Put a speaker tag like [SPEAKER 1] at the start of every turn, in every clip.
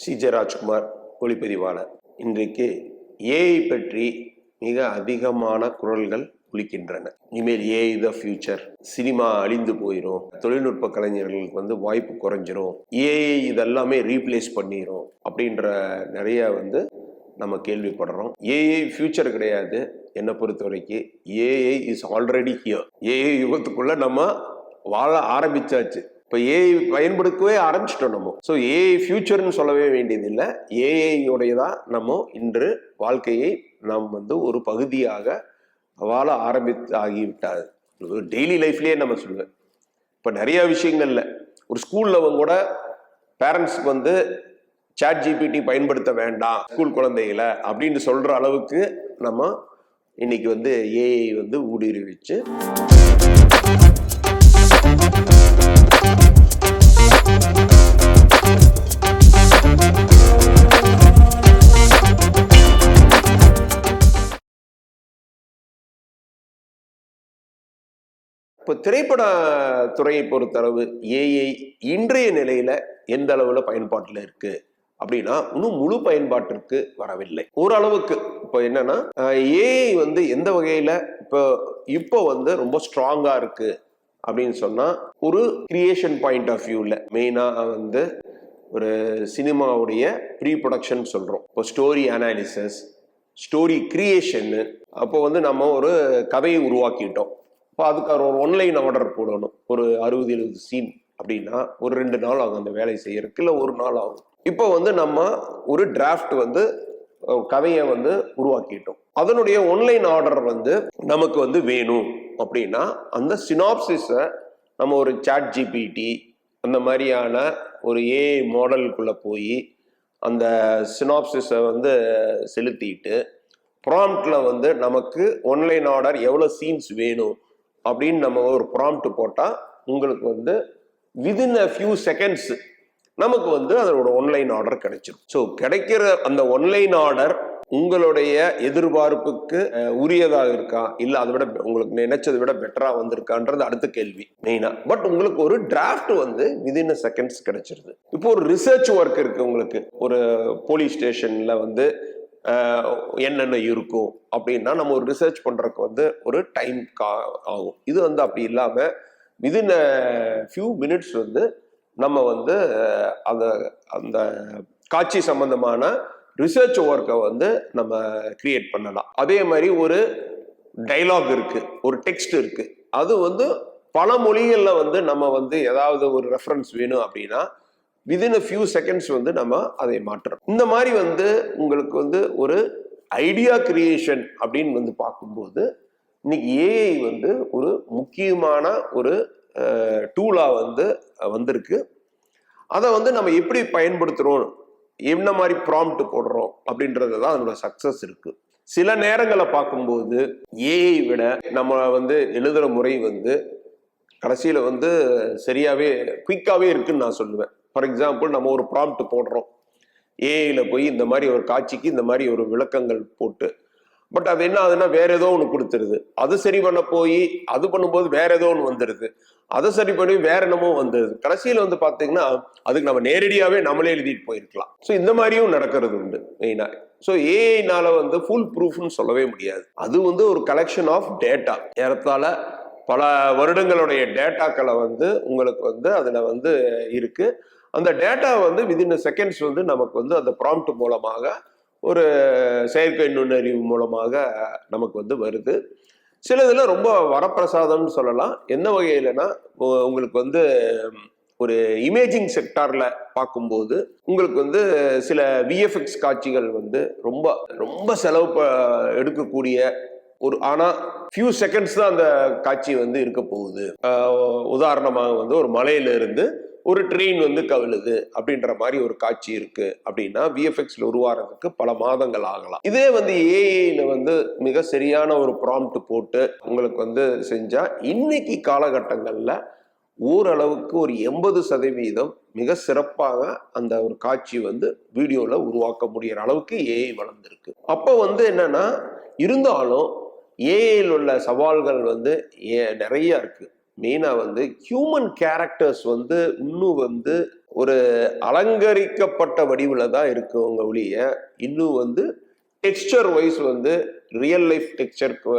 [SPEAKER 1] CJ Rajkumar ஒளிப்பதிவாளர். இன்றைக்கு AI பற்றி மிக அதிகமான குரல்கள் ஒழிக்கின்றன இனிமேல் ஏஐ த ஃபியூச்சர் சினிமா அழிந்து போயிடும் தொழில்நுட்ப கலைஞர்களுக்கு வந்து வாய்ப்பு குறைஞ்சிரும். ஏஐ இதெல்லாமே ரீப்ளேஸ் பண்ணிடும் அப்படின்ற நிறைய வந்து நம்ம கேள்விப்படுறோம். ஏஐ ஃபியூச்சர் கிடையாது. என்னை பொறுத்த வரைக்கும் AI is already here AI யுகத்துக்குள்ள நம்ம வாழ ஆரம்பிச்சாச்சு. இப்போ ஏஐ பயன்படுத்தவே ஆரம்பிச்சிட்டோம் நம்ம. ஸோ ஏஐ ஃபியூச்சர்னு சொல்லவே வேண்டியதில்லை. ஏஐயோடையதான் நம்ம இன்று வாழ்க்கையை நாம் வந்து ஒரு பகுதியாக வாழ ஆரம்பித்து ஆகிவிட்டாது. டெய்லி லைஃப்லேயே நம்ம சொல்லுவேன் இப்போ நிறைய விஷயங்கள்ல ஒரு ஸ்கூலில் அவங்க கூட பேரண்ட்ஸ்க்கு வந்து சாட் ஜிபிடி பயன்படுத்த வேண்டாம் ஸ்கூல் குழந்தைகளை அப்படின்னு சொல்ற அளவுக்கு நம்ம இன்னைக்கு வந்து ஏஐ வந்து ஊடுருவிச்சு இப்போ திரைப்பட துறையை பொறுத்தளவு ஏஐ இன்றைய நிலையில எந்த அளவுல பயன்பாட்டில் இருக்கு? அப்படின்னா இன்னும் முழு பயன்பாட்டிற்கு வரவில்லை. ஓரளவுக்கு இப்போ என்னன்னா ஏஐ வந்து எந்த வகையில இப்போ இப்போ வந்து ரொம்ப ஸ்ட்ராங்கா இருக்கு? அப்படின்னு சொன்னா ஒரு கிரியேஷன் பாயிண்ட் ஆஃப் வியூவில் மெயினாக வந்து ஒரு சினிமாவுடைய ப்ரீ ப்ரொடக்ஷன் சொல்கிறோம் இப்போ ஸ்டோரி அனாலிசிஸ் ஸ்டோரி கிரியேஷன்னு அப்போ வந்து நம்ம ஒரு கதையை உருவாக்கிட்டோம். இப்போ அதுக்கு ஒரு ஒன்லைன் ஆர்டர் போடணும். ஒரு அறுபது எழுபது சீன் அப்படின்னா ஒரு ரெண்டு நாள் ஆகும் அந்த வேலை செய்யறதுக்கு. இல்லை ஒரு நாள் ஆகும். இப்போ வந்து நம்ம ஒரு டிராஃப்ட் வந்து கதையை வந்து உருவாக்கிட்டோம். அதனுடைய ஒன்லைன் ஆர்டர் வந்து நமக்கு வந்து வேணும் அப்படின்னா அந்த சினாப்சிஸை நம்ம ஒரு சாட் ஜிபிடி அந்த மாதிரியான ஒரு ஏஐ மாடலுக்குள்ளே போய் அந்த சினாப்சிஸை வந்து செலுத்திட்டு ப்ராம்ப்டில் வந்து நமக்கு ஒன்லைன் ஆர்டர் எவ்வளோ சீன்ஸ் வேணும் அப்படின்னு நம்ம ஒரு ப்ராம்ப்ட் போட்டால் உங்களுக்கு வந்து விதின் அ ஃபியூ செகண்ட்ஸ் நமக்கு வந்து அதோட ஒன்லைன் ஆர்டர் கிடைச்சிடும் ஸோ கிடைக்கிற அந்த ஒன்லைன் ஆர்டர் உங்களுடைய எதிர்பார்ப்புக்கு உரியதாக இருக்கா? இல்லை அதை விட உங்களுக்கு நினைச்சதை விட பெட்டராக வந்திருக்கான்றது அடுத்த கேள்வி மெயினாக பட் உங்களுக்கு ஒரு டிராஃப்ட் வந்து விதின் அ செகண்ட்ஸ் கிடைச்சிருது. இப்போ ஒரு ரிசர்ச் ஒர்க் இருக்கு உங்களுக்கு. ஒரு போலீஸ் ஸ்டேஷன்ல வந்து என்னென்ன இருக்கும் அப்படின்னா நம்ம ஒரு ரிசர்ச் பண்ணுறதுக்கு வந்து ஒரு டைம் கா ஆகும். இது வந்து அப்படி இல்லாமல் விதின் ஃபியூ மினிட்ஸ் வந்து நம்ம வந்து அந்த அந்த காட்சி சம்பந்தமான ரிசர்ச் ஒர்க்கை வந்து நம்ம கிரியேட் பண்ணலாம். அதே மாதிரி ஒரு டைலாக் இருக்குது ஒரு டெக்ஸ்ட் இருக்குது அது வந்து பல மொழிகளில் வந்து நம்ம வந்து ஏதாவது ஒரு ரெஃபரன்ஸ் வேணும் அப்படின்னா விதின் அ ஃபியூ செகண்ட்ஸ் வந்து நம்ம அதை மாற்றுறோம் இந்த மாதிரி வந்து உங்களுக்கு வந்து ஒரு ஐடியா கிரியேஷன் அப்படின்னு வந்து பார்க்கும்போது இன்னைக்கு ஏஐ வந்து ஒரு முக்கியமான ஒரு டூலாக வந்து வந்திருக்கு. அதை வந்து நம்ம எப்படி பயன்படுத்துகிறோம் என்ன மாதிரி ப்ராம்ப்ட் போடுறோம்? அப்படின்றது தான் அதனோட சக்ஸஸ் இருக்குது சில நேரங்களை பார்க்கும்போது ஏஐ விட நம்ம வந்து எழுதுகிற முறை வந்து கடைசியில் வந்து சரியாகவே குயிக்காகவே இருக்குன்னு நான் சொல்லுவேன். ஃபார் எக்ஸாம்பிள் நம்ம ஒரு ப்ராம்ப்ட் போடுறோம். ஏஐயில் போய் இந்த மாதிரி ஒரு காட்சிக்கு இந்த மாதிரி ஒரு விளக்கங்கள் போட்டு பட் அது என்ன ஆகுதுன்னா வேற ஏதோ ஒன்று கொடுத்துருது. அது சரி பண்ண போய் அது பண்ணும்போது வேற ஏதோ ஒன்று வந்துடுது அதை சரி பண்ணி வேற என்னமோ வந்துடுது கடைசியில் வந்து பார்த்தீங்கன்னா அதுக்கு நம்ம நேரடியாகவே நம்மளே எழுதிட்டு போயிருக்கலாம். ஸோ இந்த மாதிரியும் நடக்கிறது உண்டு மெயினாக ஸோ ஏஐனால வந்து ஃபுல் ப்ரூஃப்னு சொல்லவே முடியாது. அது வந்து ஒரு கலெக்ஷன் ஆஃப் டேட்டா ஏறத்தால பல வருடங்களுடைய டேட்டாக்களை வந்து உங்களுக்கு வந்து அதில் வந்து இருக்கு. அந்த டேட்டா வந்து விதின் செகண்ட்ஸ் வந்து நமக்கு வந்து அந்த ப்ராம்ப்ட் மூலமாக ஒரு செயற்கை நுண்ணறிவு மூலமாக நமக்கு வந்து வருது. சில இதில் ரொம்ப வரப்பிரசாதம்னு சொல்லலாம். எந்த வகையிலனா உங்களுக்கு வந்து ஒரு இமேஜிங் செக்டாரில் பார்க்கும்போது உங்களுக்கு வந்து சில விஎஃப்எக்ஸ் காட்சிகள் வந்து ரொம்ப ரொம்ப செலவு ப- எடுக்கக்கூடிய ஒரு ஆனால் ஃபியூ செகண்ட்ஸ் தான் அந்த காட்சி வந்து இருக்க போகுது. உதாரணமாக வந்து ஒரு மலையிலிருந்து ஒரு ட்ரெயின் வந்து கவிழுது அப்படின்ற மாதிரி ஒரு காட்சி இருக்கு அப்படின்னா விஎஃப்எக்ஸ்ல உருவாகிறதுக்கு பல மாதங்கள் ஆகலாம். இதே வந்து ஏஐல வந்து மிக சரியான ஒரு ப்ராம்ப்ட் போட்டு உங்களுக்கு வந்து செஞ்சா இன்னைக்கு காலகட்டங்கள்ல ஓரளவுக்கு ஒரு எண்பது சதவீதம் மிக சிறப்பாக அந்த ஒரு காட்சி வந்து வீடியோவில் உருவாக்க முடியற அளவுக்கு ஏஐ வளர்ந்துருக்கு. அப்போ வந்து என்னன்னா இருந்தாலும் ஏஐயில் உள்ள சவால்கள் வந்து ஏ நிறைய இருக்குது மெயினாக வந்து ஹியூமன் கேரக்டர்ஸ் வந்து இன்னும் வந்து ஒரு அலங்கரிக்கப்பட்ட வடிவில் தான் இருக்குவங்க ஒழிய இன்னும் வந்து டெக்ஸ்டர் வைஸ் வந்து ரியல் லைஃப் டெக்ஸ்டருக்கு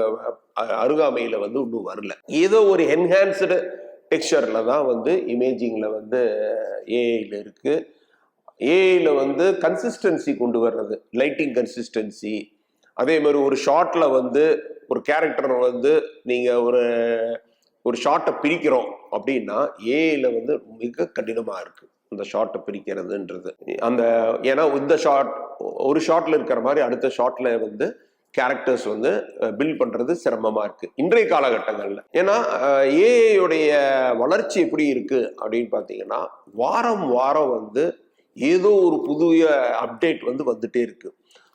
[SPEAKER 1] அருகாமையில் வந்து இன்னும் வரல. ஏதோ ஒரு என்ஹான்ஸ்டு டெக்ஸ்டரில் தான் வந்து இமேஜிங்கில் வந்து ஏஐயில் இருக்குது ஏஐயில் வந்து கன்சிஸ்டன்சி கொண்டு வர்றது லைட்டிங் கன்சிஸ்டன்சி அதே மாதிரி ஒரு ஷார்ட்டில் வந்து ஒரு கேரக்டர் வந்து நீங்கள் ஒரு ஒரு ஷார்ட்டை பிரிக்கிறோம் அப்படின்னா ஏல வந்து மிக கடினமாக இருக்கு. அந்த ஷார்ட்டை பிரிக்கிறதுன்றது. அந்த ஏன்னா இந்த ஷார்ட் ஒரு ஷார்ட்ல இருக்கிற மாதிரி அடுத்த ஷார்ட்ல வந்து கேரக்டர்ஸ் வந்து பில்ட் பண்றது சிரமமா இருக்கு. இன்றைய காலகட்டங்களில். ஏன்னா ஏஐயுடைய வளர்ச்சி எப்படி இருக்கு அப்படின்னு பார்த்தீங்கன்னா வாரம் வாரம் வந்து ஏதோ ஒரு புதிய அப்டேட் வந்து வந்துட்டே இருக்கு.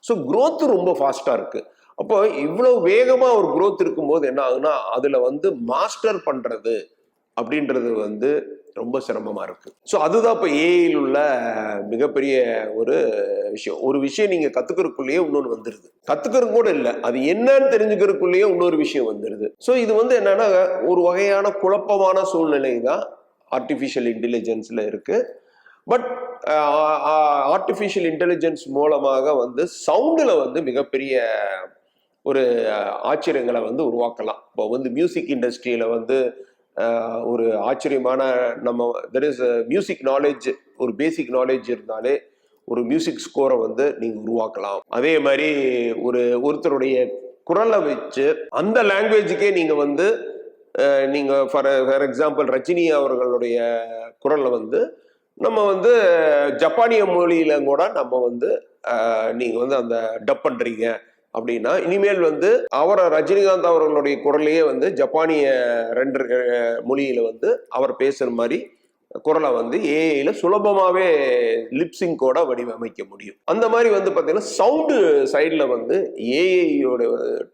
[SPEAKER 1] ஸோ growth ரொம்ப ஃபாஸ்டா இருக்கு. அப்போ இவ்வளவு வேகமா ஒரு குரோத் இருக்கும்போது என்ன ஆகுனா அதுல வந்து மாஸ்டர் பண்றது அப்படின்றது வந்து ரொம்ப சிரமமா இருக்கு. ஸோ அதுதான் இப்போ ஏஐயில் உள்ள மிகப்பெரிய ஒரு விஷயம். ஒரு விஷயம் நீங்க கத்துக்கிறதுக்குள்ளேயே இன்னொன்று வந்துருது. கத்துக்கிறது கூட இல்லை அது என்னன்னு தெரிஞ்சுக்கிறதுக்குள்ளேயே இன்னொரு விஷயம் வந்துருது. ஸோ இது வந்து என்னன்னா ஒரு வகையான குழப்பமான சூழ்நிலை தான் ஆர்டிஃபிஷியல் இன்டெலிஜென்ஸ்ல இருக்கு. பட் ஆர்டிஃபிஷியல் இன்டெலிஜென்ஸ் மூலமாக வந்து சவுண்டில் வந்து மிகப்பெரிய ஒரு ஆச்சரியங்களை வந்து உருவாக்கலாம். இப்போ வந்து மியூசிக் இண்டஸ்ட்ரியில் வந்து ஒரு ஆச்சரியமான நம்ம தெர் இஸ் மியூசிக் நாலேஜ் ஒரு பேசிக் நாலேஜ் இருந்தாலே ஒரு மியூசிக் ஸ்கோரை வந்து நீங்கள் உருவாக்கலாம். அதே மாதிரி ஒரு ஒருத்தருடைய குரலை வச்சு அந்த லாங்குவேஜுக்கே நீங்கள் வந்து நீங்கள் ஃபார் ஃபார் எக்ஸாம்பிள் ரஜினி அவர்களுடைய குரலை வந்து நம்ம வந்து ஜப்பானிய மொழியில கூட நம்ம வந்து நீங்கள் வந்து அந்த டப் பண்ணுறீங்க அப்படின்னா இனிமேல் வந்து அவரை ரஜினிகாந்த் அவர்களுடைய குரலையே வந்து ஜப்பானிய ரெண்டு மொழியில வந்து அவர் பேசுற மாதிரி குரலை வந்து ஏஐல சுலபமாவே லிப்சிங்கோட வடிவமைக்க முடியும். அந்த மாதிரி வந்து பார்த்தீங்கன்னா சவுண்டு சைடில் வந்து ஏஐயோட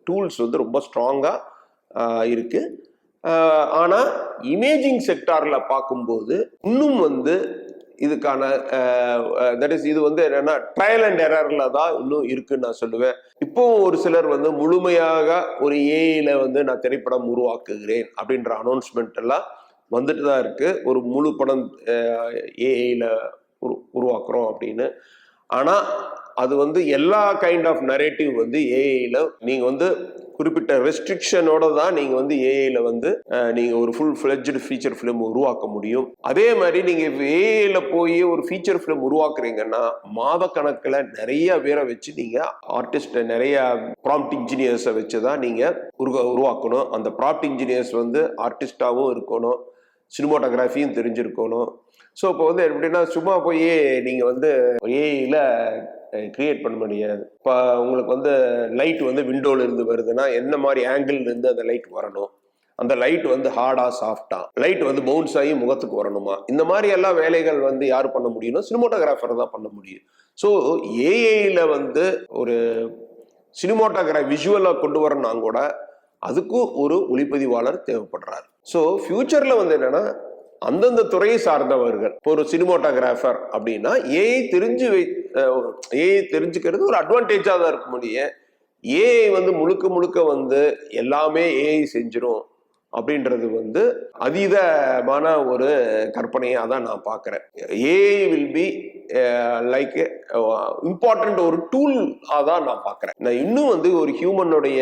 [SPEAKER 1] டூல்ஸ் வந்து ரொம்ப ஸ்ட்ராங்காக இருக்கு. ஆனால் இமேஜிங் செக்டாரில் பார்க்கும்போது இன்னும் வந்து இதுக்கான தட் இஸ் இது வந்து என்னன்னா ட்ரையல் அண்ட் எரர்ல தான் இன்னும் இருக்குன்னு நான் சொல்லுவேன். இப்போ ஒரு சிலர் வந்து முழுமையாக ஒரு ஏஐல வந்து நான் திரைப்படம் உருவாக்குகிறேன் அப்படின்ற அனௌன்ஸ்மெண்ட் எல்லாம் வந்துட்டு தான் இருக்கு. ஒரு முழு படம் ஏஐல உரு உருவாக்குறோம் அப்படின்னு. ஆனா அது வந்து எல்லா கைண்ட் ஆஃப் நரேட்டிவ் வந்து ஏஐல நீங்க வந்து குறிப்பிட்ட ரெஸ்ட்ரிக்ஷனோட தான் நீங்க வந்து ஏஐல வந்து நீங்கள் நீங்க ஒரு ஃபுல் ஃபிளெஜ்டு ஃபீச்சர் ஃபிலிம் உருவாக்க முடியும். அதே மாதிரி நீங்க ஏஐல போய் ஒரு ஃபீச்சர் ஃபிலிம் உருவாக்குறீங்கன்னா மாத கணக்குல நிறைய பேரை வச்சு நீங்க ஆர்டிஸ்ட் நிறைய ப்ராம்ப்ட் இன்ஜினியர்ஸை வச்சு தான் நீங்க உருவா உருவாக்கணும். அந்த ப்ராம்ப்ட் இன்ஜினியர்ஸ் வந்து ஆர்டிஸ்டாகவும் இருக்கணும் சினிமாட்டோகிராஃபியும் தெரிஞ்சிருக்கணும். ஸோ இப்போ வந்து எப்படின்னா சும்மா போய் நீங்கள் வந்து ஏஐயில் கிரியேட் பண்ண முடியாது. இப்போ உங்களுக்கு வந்து லைட் வந்து விண்டோல இருந்து வருதுன்னா என்ன மாதிரி ஆங்கிள் இருந்து அந்த லைட் வரணும்? அந்த லைட் வந்து ஹார்டா சாஃப்டா லைட் வந்து பவுன்ஸ் ஆகி முகத்துக்கு வரணுமா? இந்த மாதிரி எல்லா வேலைகள் வந்து யார் பண்ண முடியும்னா சினிமோட்டோகிராஃபர் தான் பண்ண முடியும். ஸோ ஏஐயில் வந்து ஒரு சினிமாட்டோகிராஃபி விஷுவலாக கொண்டு வரணும்னா கூட அதுக்கும் ஒரு ஒளிப்பதிவாளர் தேவைப்படுறாரு. ஸோ ஃபியூச்சரில் வந்து என்னென்னா அந்தந்த துறையை சார்ந்தவர்கள். இப்போ ஒரு சினிமோட்டோகிராஃபர் அப்படின்னா ஏஐ தெரிஞ்சு வை ஏஐ தெரிஞ்சுக்கிறது ஒரு அட்வான்டேஜாக தான் இருக்க முடியும் ஏஐ வந்து முழுக்க முழுக்க வந்து எல்லாமே ஏஐ செஞ்சிடும் அப்படின்றது வந்து அதீதமான ஒரு கற்பனையாக தான் நான் பார்க்குறேன் AI will be like important ஒரு டூலாக தான் நான் பார்க்குறேன் நான் இன்னும் வந்து ஒரு ஹியூமனுடைய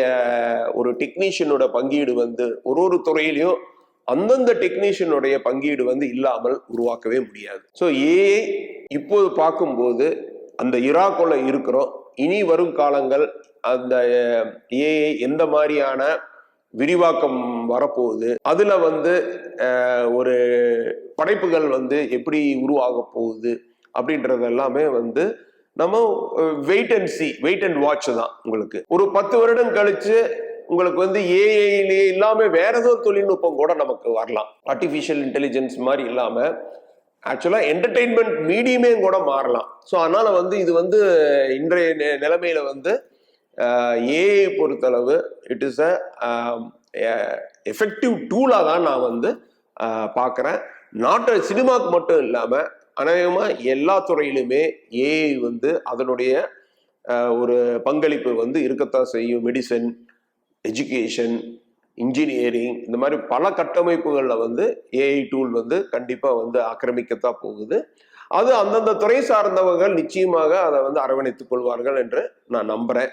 [SPEAKER 1] ஒரு டெக்னீஷியனோட பங்கீடு வந்து ஒரு ஒரு துறையிலையும் அந்தந்த டெக்னீஷியனுடைய பங்கீடு வந்து இல்லாமல் உருவாக்கவே முடியாது. ஸோ ஏஐ இப்போது பார்க்கும்போது அந்த இராக்குள்ள இருக்கிறோம். இனி வரும் காலங்கள் அந்த ஏஐ எந்த மாதிரியான விரிவாக்கம் வரப்போகுது? அதில் வந்து ஒரு படைப்புகள் வந்து எப்படி உருவாக போகுது? அப்படின்றது எல்லாமே வந்து நம்ம wait and see wait and watch தான் உங்களுக்கு. ஒரு பத்து வருடம் கழிச்சு உங்களுக்கு வந்து ஏஐலே இல்லாம வேற ஏதோ தொழில்நுட்பம் கூட நமக்கு வரலாம். ஆர்டிஃபிஷியல் இன்டெலிஜென்ஸ் மாதிரி இல்லாம ஆக்சுவலா என்டர்டெயின்மெண்ட் மீடியமே கூட மாறலாம். ஸோ அதனால வந்து இது வந்து இன்றைய நி- நிலைமையில வந்து ஏஐ பொறுத்தளவு இட் இஸ் அ எஃபெக்டிவ் டூலாக தான் நான் வந்து பார்க்குறேன் நாட்டு சினிமாக்கு மட்டும் இல்லாமல் அநேகமாக எல்லா துறையிலுமே ஏஐ வந்து அதனுடைய ஒரு பங்களிப்பு வந்து இருக்கத்தான் செய்யும். மெடிசன் எஜுகேஷன் இன்ஜினியரிங் இந்த மாதிரி பல கட்டமைப்புகளில் வந்து ஏஐ டூல் வந்து கண்டிப்பாக வந்து ஆக்கிரமிக்கத்தான் போகுது. அது அந்தந்த துறை சார்ந்தவர்கள் நிச்சயமாக அதை வந்து அரவணைத்துக் கொள்வார்கள் என்று நான் நம்புகிறேன்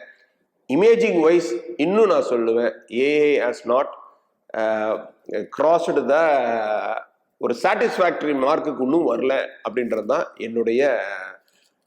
[SPEAKER 1] இமேஜிங் வைஸ் இன்னும் நான் சொல்லுவேன். AI has not crossed the ஒரு சாட்டிஸ்ஃபேக்டரி மார்க்குக்கு இன்னும் வரல அப்படின்றது தான் என்னுடைய